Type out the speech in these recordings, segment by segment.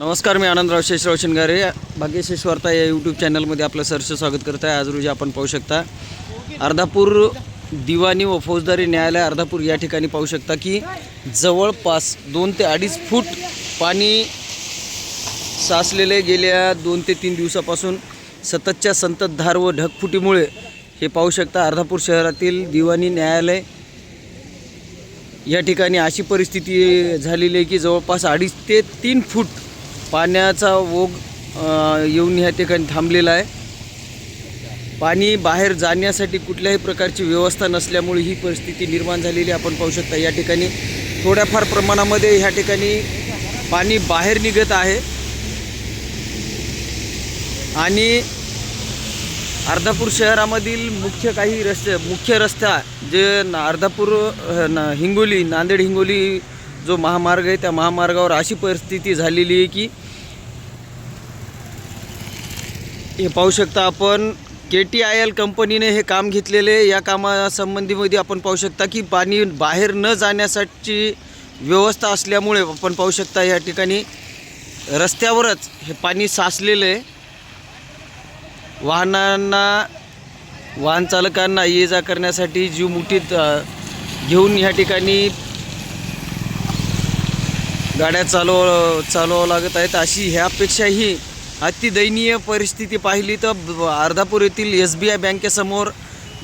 नमस्कार मी आनंदराव शेषराव शिंगारे. भाग्यशेष वार्ता या यूट्यूब चॅनलमध्ये आपलं सरस स्वागत करत आहे. आज रोजी आपण पाहू शकता अर्धापूर दिवाणी व फौजदारी न्यायालय अर्धापूर या ठिकाणी पाहू शकता की जवळपास दोन ते अडीच फूट पाणी साचलेले गेल्या दोन ते तीन दिवसापासून सततच्या संततधार व ढगफुटीमुळे हे पाहू शकता. अर्धापूर शहरातील दिवाणी न्यायालय या ठिकाणी अशी परिस्थिती झालेली आहे की जवळपास अडीच ते तीन फूट पाण्याचा ओघ येऊन ह्या ठिकाणी थांबलेला आहे. पाणी बाहेर जाण्यासाठी कुठल्याही प्रकारची व्यवस्था नसल्यामुळे ही परिस्थिती निर्माण झालेली आपण पाहू शकता या ठिकाणी थोड्याफार प्रमाणामध्ये ह्या ठिकाणी पाणी बाहेर निघत आहे. आणि अर्धापूर शहरामधील मुख्य काही रस्ते मुख्य रस्ता जे अर्धापूर हिंगोली नांदेड हिंगोली जो महामार्ग आहे त्या महामार्गावर अशी परिस्थिती झालेली आहे की हे पाहू शकता आपण के टी आय एल कंपनीने हे काम घेतलेले या कामासंबंधीमध्ये आपण पाहू शकता की पाणी बाहेर न जाण्यासाठी व्यवस्था असल्यामुळे आपण पाहू शकता या ठिकाणी रस्त्यावरच हे पाणी साचलेलं आहे. वाहनांना वाहन चालकांना ये जा करण्यासाठी जीव मुठीत घेऊन ह्या ठिकाणी गाड्या चालव चालवावं लागत आहेत. अशी ह्यापेक्षाही अतिदयनीय परिस्थिती पाहिली तर अर्धापूर येथील एस बी आय बँकेसमोर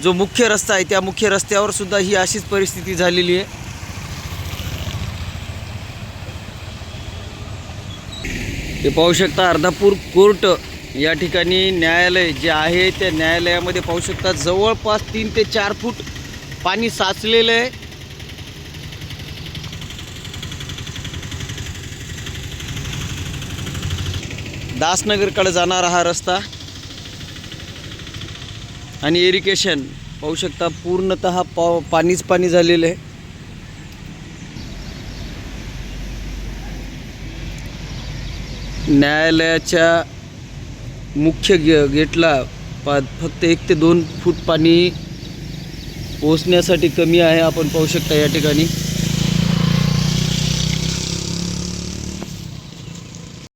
जो मुख्य रस्ता आहे त्या मुख्य रस्त्यावर सुद्धा ही अशीच परिस्थिती झालेली आहे. ते पाहू शकता अर्धापूर कोर्ट या ठिकाणी न्यायालय जे आहे त्या न्यायालयामध्ये पाहू शकता जवळपास तीन ते चार फूट पाणी साचलेलं आहे. दासनगरकडे जाणारा हा रस्ता आणि इरिगेशन पाहू शकता पूर्णत पाव पाणीच पाणी झालेलं आहे. न्यायालयाच्या मुख्य गे गेटला पा फक्त एक ते दोन फूट पाणी पोचण्यासाठी कमी आहे आपण पाहू शकता या ठिकाणी.